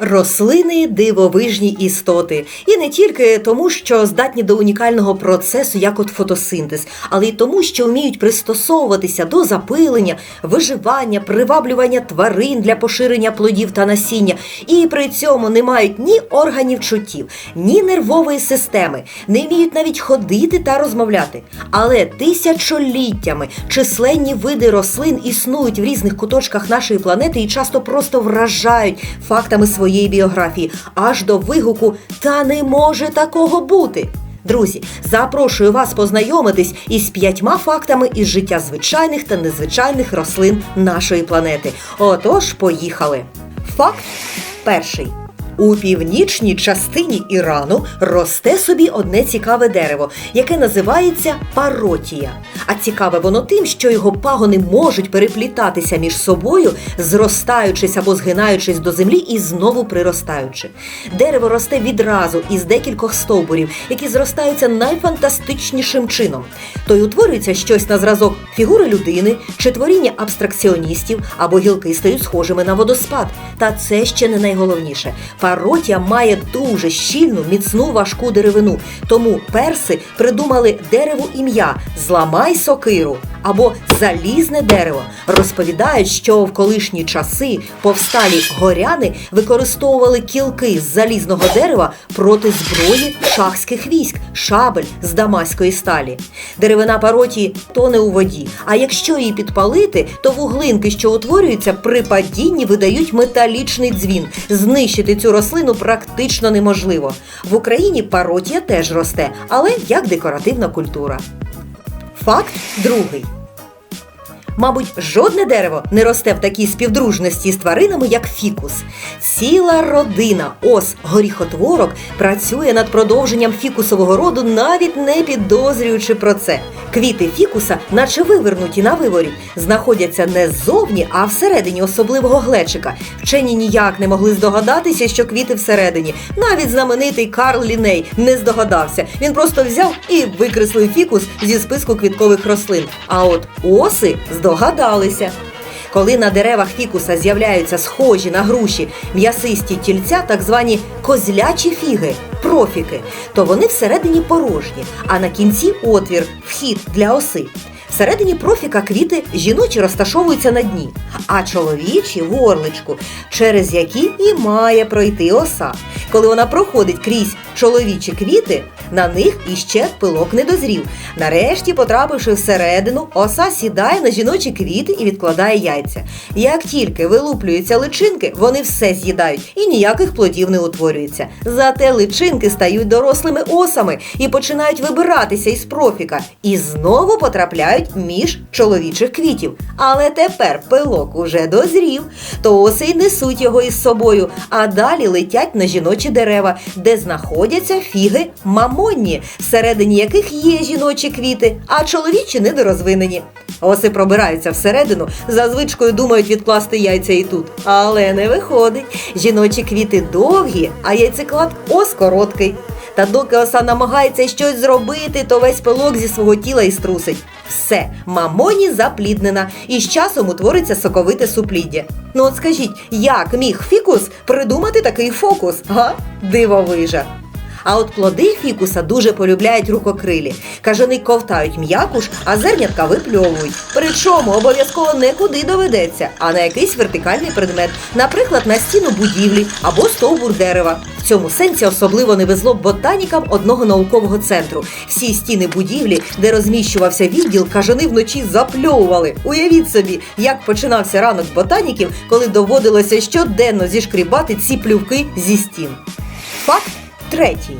Рослини дивовижні істоти, і не тільки тому, що здатні до унікального процесу, як от фотосинтез, але й тому, що вміють пристосовуватися до запилення, виживання, приваблювання тварин для поширення плодів та насіння, і при цьому не мають ні органів чуттів, ні нервової системи, не вміють навіть ходити та розмовляти. Але тисячоліттями численні види рослин існують в різних куточках нашої планети і часто просто вражають фактами своєї біографії, аж до вигуку та не може такого бути. Друзі, запрошую вас познайомитись із п'ятьма фактами із життя звичайних та незвичайних рослин нашої планети. Отож, поїхали. Факт перший. У північній частині Ірану росте собі одне цікаве дерево, яке називається паротія. А цікаве воно тим, що його пагони можуть переплітатися між собою, зростаючись або згинаючись до землі і знову приростаючи. Дерево росте відразу із декількох стовбурів, які зростаються найфантастичнішим чином. То й утворюється щось на зразок фігури людини чи творіння абстракціоністів або гілки стають схожими на водоспад. Та це ще не найголовніше. Паротія має дуже щільну, міцну важку деревину. Тому перси придумали дереву ім'я Зламай сокиру або залізне дерево. Розповідають, що в колишні часи повсталі горяни використовували кілки з залізного дерева проти зброї шахських військ, шабель з дамаської сталі. Деревина паротії тоне у воді. А якщо її підпалити, то вуглинки, що утворюються при падінні, видають металічний дзвін. Знищити цю рослину практично неможливо. В Україні паротія теж росте, але як декоративна культура. Факт другий. Мабуть, жодне дерево не росте в такій співдружності з тваринами, як фікус. Ціла родина ос горіхотворок працює над продовженням фікусового роду, навіть не підозрюючи про це. Квіти фікуса, наче вивернуті на виворі, знаходяться не ззовні, а всередині особливого глечика. Вчені ніяк не могли здогадатися, що квіти всередині. Навіть знаменитий Карл Ліней не здогадався. Він просто взяв і викреслив фікус зі списку квіткових рослин. А от оси здогадалися. Коли на деревах фікуса з'являються схожі на груші м'ясисті тільця, так звані козлячі фіги, профіки, то вони всередині порожні, а на кінці отвір, вхід для оси. Всередині профіка квіти жіночі розташовуються на дні, а чоловічі в орличку, через які і має пройти оса. Коли вона проходить крізь чоловічі квіти, на них іще пилок не дозрів. Нарешті, потрапивши всередину, оса сідає на жіночі квіти і відкладає яйця. Як тільки вилуплюються личинки, вони все з'їдають і ніяких плодів не утворюється. Зате личинки стають дорослими осами і починають вибиратися із профіка і знову потрапляють між чоловічих квітів. Але тепер пилок уже дозрів, то оси й несуть його із собою, а далі летять на жіночі дерева, де знаходяться фіги мамонні, всередині яких є жіночі квіти, а чоловічі недорозвинені. Оси пробираються всередину, за звичкою думають відкласти яйця і тут. Але не виходить. Жіночі квіти довгі, а яйцеклад ос короткий. Та доки оса намагається щось зробити, то весь пилок зі свого тіла і струсить. Все, мамоні запліднена, і з часом утвориться соковите супліддя. Ну от скажіть, як міг фікус придумати такий фокус? Га? Дивовижа. А от плоди фікуса дуже полюбляють рукокрилі. Кажани ковтають м'якуш, а зернятка випльовують. Причому обов'язково не куди доведеться, а на якийсь вертикальний предмет, наприклад, на стіну будівлі або стовбур дерева. В цьому сенсі особливо не везло ботанікам одного наукового центру. Всі стіни будівлі, де розміщувався відділ, кажани вночі запльовували. Уявіть собі, як починався ранок ботаніків, коли доводилося щоденно зішкрібати ці плювки зі стін. Факт третій.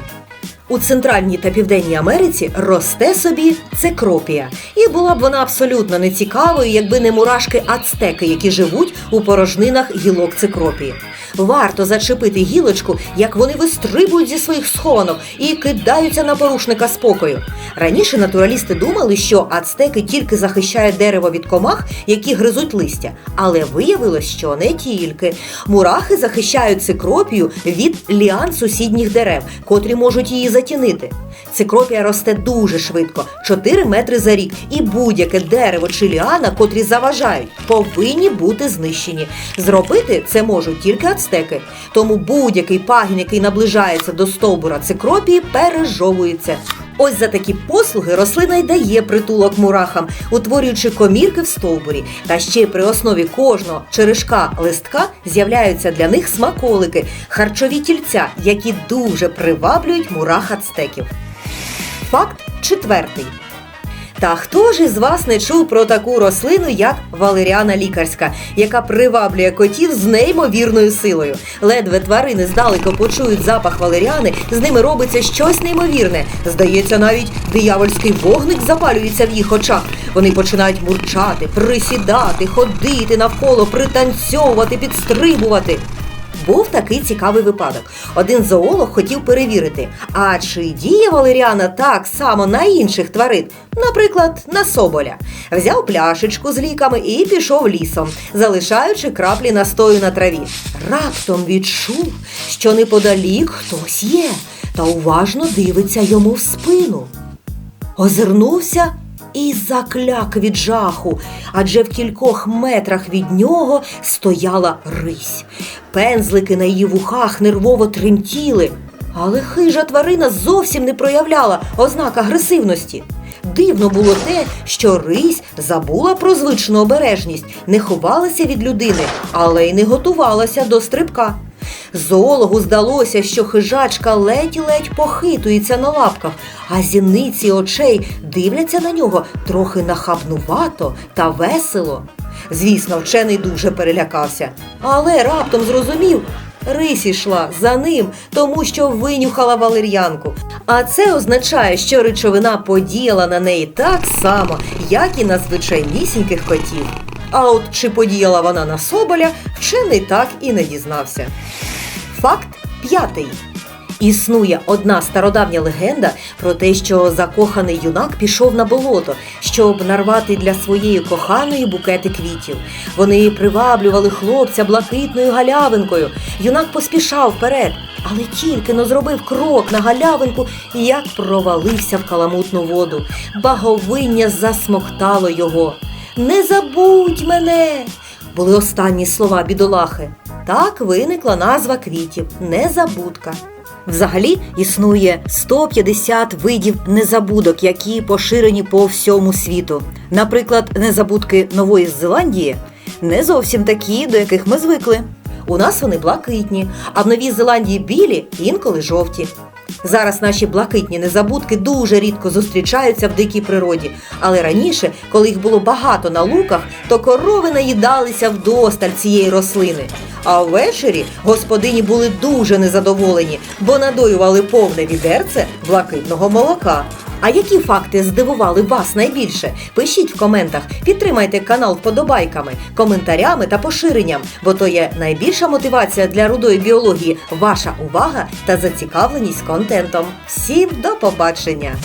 У Центральній та Південній Америці росте собі цикропія. І була б вона абсолютно нецікавою, якби не мурашки ацтеки, які живуть у порожнинах гілок цикропії. Варто зачепити гілочку, як вони вистрибують зі своїх схованок і кидаються на порушника спокою. Раніше натуралісти думали, що ацтеки тільки захищають дерево від комах, які гризуть листя. Але виявилось, що не тільки. Мурахи захищають цикропію від ліан сусідніх дерев, котрі можуть її затінити. Цикропія росте дуже швидко 4 метри за рік, і будь-яке дерево чи ліана, котрі заважають, повинні бути знищені. Зробити це можуть тільки ацтеки. Тому будь-який пагін, який наближається до стовбура цикропії, пережовується. Ось за такі послуги рослина й дає притулок мурахам, утворюючи комірки в стовбурі. Та ще при основі кожного черешка листка з'являються для них смаколики, харчові тільця, які дуже приваблюють мурах ацтеків. Факт четвертий. Та хто ж із вас не чув про таку рослину, як валеріана лікарська, яка приваблює котів з неймовірною силою? Ледве тварини здалеку почують запах валеріани, з ними робиться щось неймовірне. Здається, навіть диявольський вогник запалюється в їх очах. Вони починають мурчати, присідати, ходити навколо, пританцьовувати, підстрибувати. Був такий цікавий випадок. Один зоолог хотів перевірити, а чи діє валеріана так само на інших тварин, наприклад, на соболя. Взяв пляшечку з ліками і пішов лісом, залишаючи краплі настою на траві. Раптом відчув, що неподалік хтось є, та уважно дивиться йому в спину. Озирнувся і закляк від жаху, адже в кількох метрах від нього стояла рись. Пензлики на її вухах нервово тремтіли, але хижа тварина зовсім не проявляла ознак агресивності. Дивно було те, що рись забула про звичну обережність, не ховалася від людини, але й не готувалася до стрибка. Зоологу здалося, що хижачка ледь-ледь похитується на лапках, а зіниці очей дивляться на нього трохи нахабнувато та весело. Звісно, вчений дуже перелякався, але раптом зрозумів. Рись ішла за ним, тому що винюхала валер'янку. А це означає, що речовина подіяла на неї так само, як і на звичайнісіньких котів. А от чи подіяла вона на соболя, вчений так і не дізнався. Факт п'ятий. Існує одна стародавня легенда про те, що закоханий юнак пішов на болото, щоб нарвати для своєї коханої букети квітів. Вони приваблювали хлопця блакитною галявинкою. Юнак поспішав вперед, але тільки но зробив крок на галявинку, як провалився в каламутну воду. Баговиння засмоктало його. Не забудь мене! були останні слова бідолахи. Так виникла назва квітів незабудка. Взагалі існує 150 видів незабудок, які поширені по всьому світу. Наприклад, незабудки Нової Зеландії не зовсім такі, до яких ми звикли. У нас вони блакитні, а в Новій Зеландії білі, інколи жовті. Зараз наші блакитні незабудки дуже рідко зустрічаються в дикій природі. Але раніше, коли їх було багато на луках, то корови наїдалися вдосталь цієї рослини. А ввечері господині були дуже незадоволені, бо надоювали повне відерце блакитного молока. А які факти здивували вас найбільше? Пишіть в коментах, підтримайте канал вподобайками, коментарями та поширенням, бо то є найбільша мотивація для рудої біології ваша увага та зацікавленість контентом. Всім до побачення!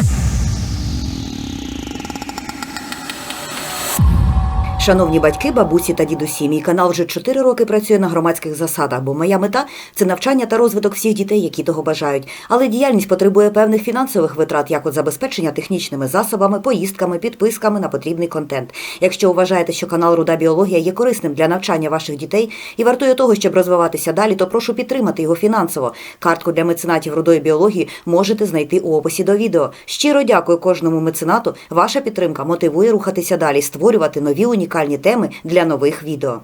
Шановні батьки, бабусі та дідусі, мій канал вже 4 роки працює на громадських засадах, бо моя мета це навчання та розвиток всіх дітей, які того бажають. Але діяльність потребує певних фінансових витрат, як от забезпечення технічними засобами, поїздками, підписками на потрібний контент. Якщо вважаєте, що канал Руда Біологія є корисним для навчання ваших дітей і вартує того, щоб розвиватися далі, то прошу підтримати його фінансово. Картку для меценатів рудої біології можете знайти у описі до відео. Щиро дякую кожному меценату. Ваша підтримка мотивує рухатися далі, створювати нові унікальні теми для нових відео.